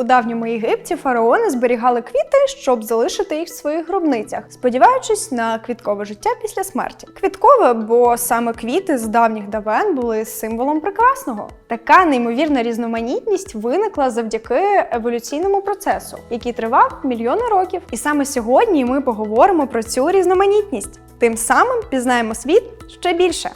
У давньому Єгипті фараони зберігали квіти, щоб залишити їх в своїх гробницях, сподіваючись на квіткове життя після смерті. Квіткове, бо саме квіти з давніх давен були символом прекрасного. Така неймовірна різноманітність виникла завдяки еволюційному процесу, який тривав мільйони років. І саме сьогодні ми поговоримо про цю різноманітність. Тим самим пізнаємо світ ще більше.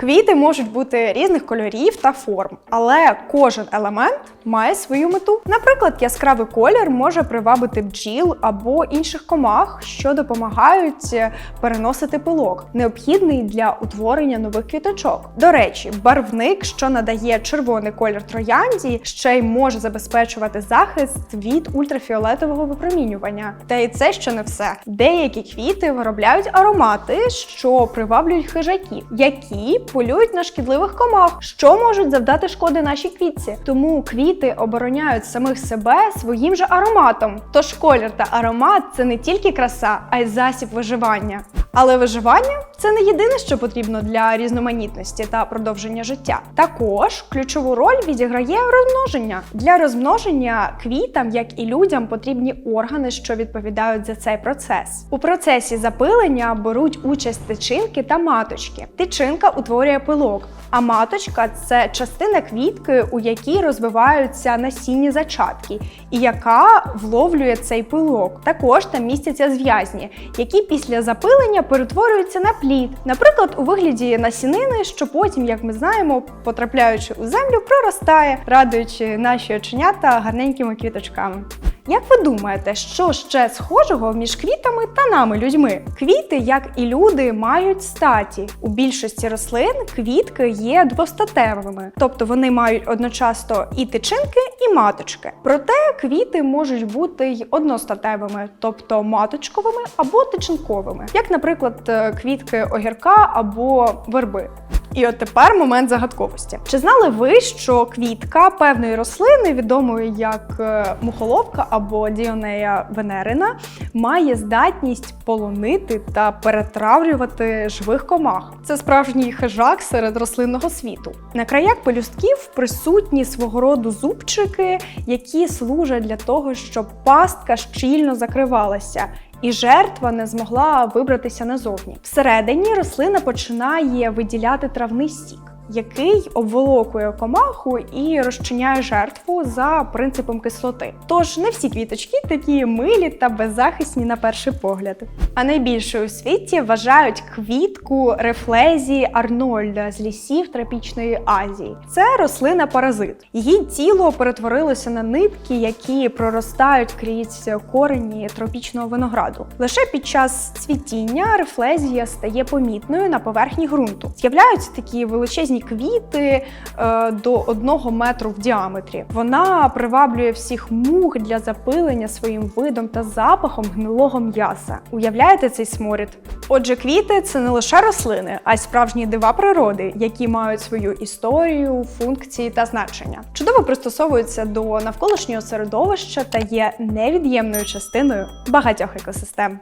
Квіти можуть бути різних кольорів та форм, але кожен елемент має свою мету. Наприклад, яскравий колір може привабити бджіл або інших комах, що допомагають е, переносити пилок, необхідний для утворення нових квіточок. До речі, барвник, що надає червоний колір троянді, ще й може забезпечувати захист від ультрафіолетового випромінювання. Та і це ще не все. Деякі квіти виробляють аромати, що приваблюють хижаків, які полюють на шкідливих комах, що можуть завдати шкоди нашій квітці. Тому квіти обороняють самих себе своїм же ароматом. Тож колір та аромат це не тільки краса, а й засіб виживання. Але виживання це не єдине, що потрібно для різноманітності та продовження життя. Також ключову роль відіграє розмноження. Для розмноження квітам, як і людям, потрібні органи, що відповідають за цей процес. У процесі запилення беруть участь тичинки та маточки. Тичинка утворює пилок, а маточка це частина квітки, у якій розвиваються насінні зачатки, і яка вловлює цей пилок. Також там містяться зв'язні, які після запилення перетворюються на плід, наприклад, у вигляді насінини, що потім, як ми знаємо, потрапляючи у землю, проростає, радуючи наші оченята гарненькими квіточками. Як ви думаєте, що ще схожого між квітами та нами, людьми? Квіти, як і люди, мають статі. У більшості рослин квітки є двостатевими, тобто вони мають одночасно і тичинки, і маточки. Проте квіти можуть бути й одностатевими, тобто маточковими або тичинковими, як, наприклад, е, квітки огірка або верби. І от тепер момент загадковості. Чи знали ви, що квітка певної рослини, відомої як е, мухоловка або діонея венерина, має здатність полонити та перетравлювати живих комах? Це справжній хижак серед рослинного світу. На краях пелюстків присутні свого роду зубчики, які служать для того, щоб пастка щільно закривалася і жертва не змогла вибратися назовні. Всередині рослина починає виділяти травний сік. Який обволокує комаху і розчиняє жертву за принципом кислоти. Тож не всі квіточки такі милі та беззахисні на перший погляд. А найбільшою у світі вважають квітку рефлезії Арнольда з лісів тропічної Азії. Це рослина-паразит. Її тіло перетворилося на нитки, які проростають крізь корені тропічного винограду. Лише під час цвітіння рефлезія стає помітною на поверхні ґрунту. З'являються такі величезні квіти е, до одного метру в діаметрі. Вона приваблює всіх мух для запилення своїм видом та запахом гнилого м'яса. Уявляєте цей сморід? Отже, квіти це не лише рослини, а й справжні дива природи, які мають свою історію, функції та значення. Чудово пристосовуються до навколишнього середовища та є невід'ємною частиною багатьох екосистем.